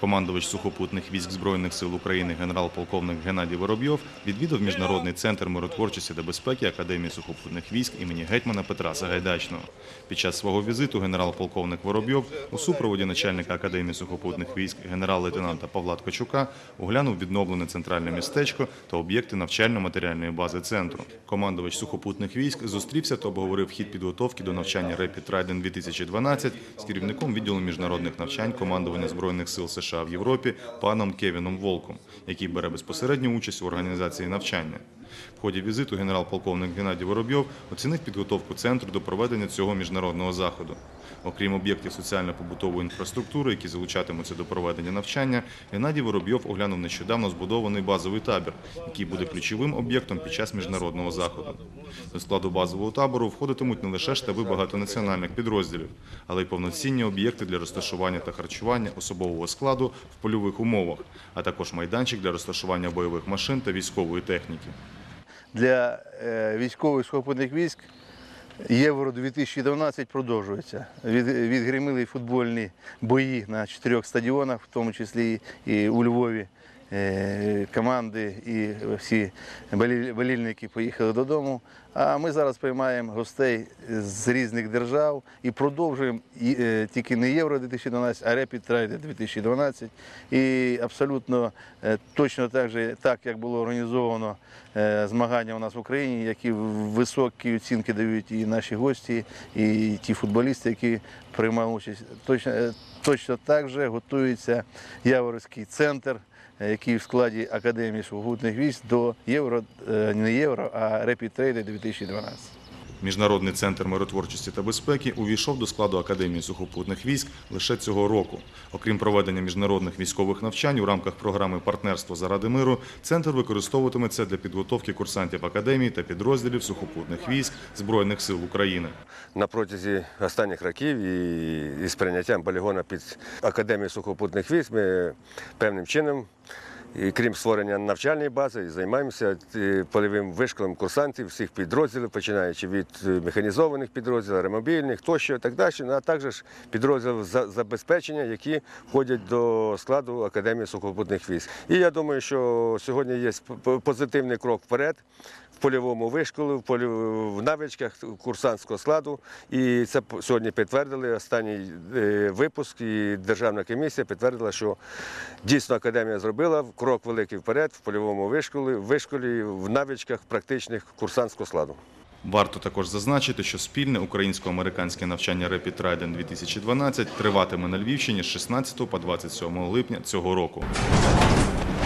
Командувач сухопутних військ Збройних сил України генерал-полковник Геннадій Воробйов відвідав Міжнародний центр миротворчості та безпеки Академії сухопутних військ імені гетьмана Петра Сагайдачного. Під час свого візиту генерал-полковник Воробйов у супроводі начальника Академії сухопутних військ генерал-лейтенанта Павла Ткачука оглянув відновлене центральне містечко та об'єкти навчально-матеріальної бази центру. Командувач сухопутних військ зустрівся та обговорив хід підготовки до навчання Rapid Trident 2012 з керівником відділу міжнародних навчань командування збройних сил США в Європі паном Кевіном Волком, який бере безпосередню участь у організації навчання. В ході візиту генерал-полковник Геннадій Воробйов оцінив підготовку центру до проведення цього міжнародного заходу. Окрім об'єктів соціально-побутової інфраструктури, які залучатимуться до проведення навчання, Геннадій Воробйов оглянув нещодавно збудований базовий табір, який буде ключовим об'єктом під час міжнародного заходу. До складу базового табору входитимуть не лише штаби багатонаціональних підрозділів, але й повноцінні об'єкти для розташування та харчування особового складу в польових умовах, а також майданчик для розташування бойових машин та військової техніки. Для е, військових сухопутних військ Євро 2012 продовжується. Від, відгримили футбольні бої на чотирьох стадіонах, в тому числі і у Львові. Е, Команди і всі болі- болільники поїхали додому. А ми зараз приймаємо гостей з різних держав і продовжуємо е, тільки не Євро 2012, а Rapid Ride 2012. І абсолютно е, точно так же, так як було організовано змагання у нас в Україні, які високі оцінки дають і наші гості, і ті футболісти, які приймали участь. Точно, точно так же готується Яворівський центр, який в складі Академії сухопутних військ до євро, е, не євро, а репітрейди Trade 2012. Міжнародний центр миротворчості та безпеки увійшов до складу Академії сухопутних військ лише цього року. Окрім проведення міжнародних військових навчань у рамках програми Партнерство заради миру, центр використовуватиметься для підготовки курсантів академії та підрозділів сухопутних військ Збройних сил України. на протязі останніх років і, з прийняттям полігона під Академію сухопутних військ ми певним чином, і крім створення навчальної бази, займаємося е, польовим вишколом курсантів всіх підрозділів, починаючи від е, механізованих підрозділів, аеромобільних тощо так далі, ну, а також підрозділів за- забезпечення, які входять до складу Академії сухопутних військ. І я думаю, що сьогодні є позитивний крок вперед в польовому вишколі, в, полі... в навичках курсантського складу. І це сьогодні підтвердили останній е, випуск, і Державна комісія підтвердила, що дійсно академія зробила крок великий вперед в польовому вишколі, вишколі в навичках практичних курсантського складу. Варто також зазначити, що спільне українсько-американське навчання Rapid Trident 2012 триватиме на Львівщині з 16 по 27 липня цього року.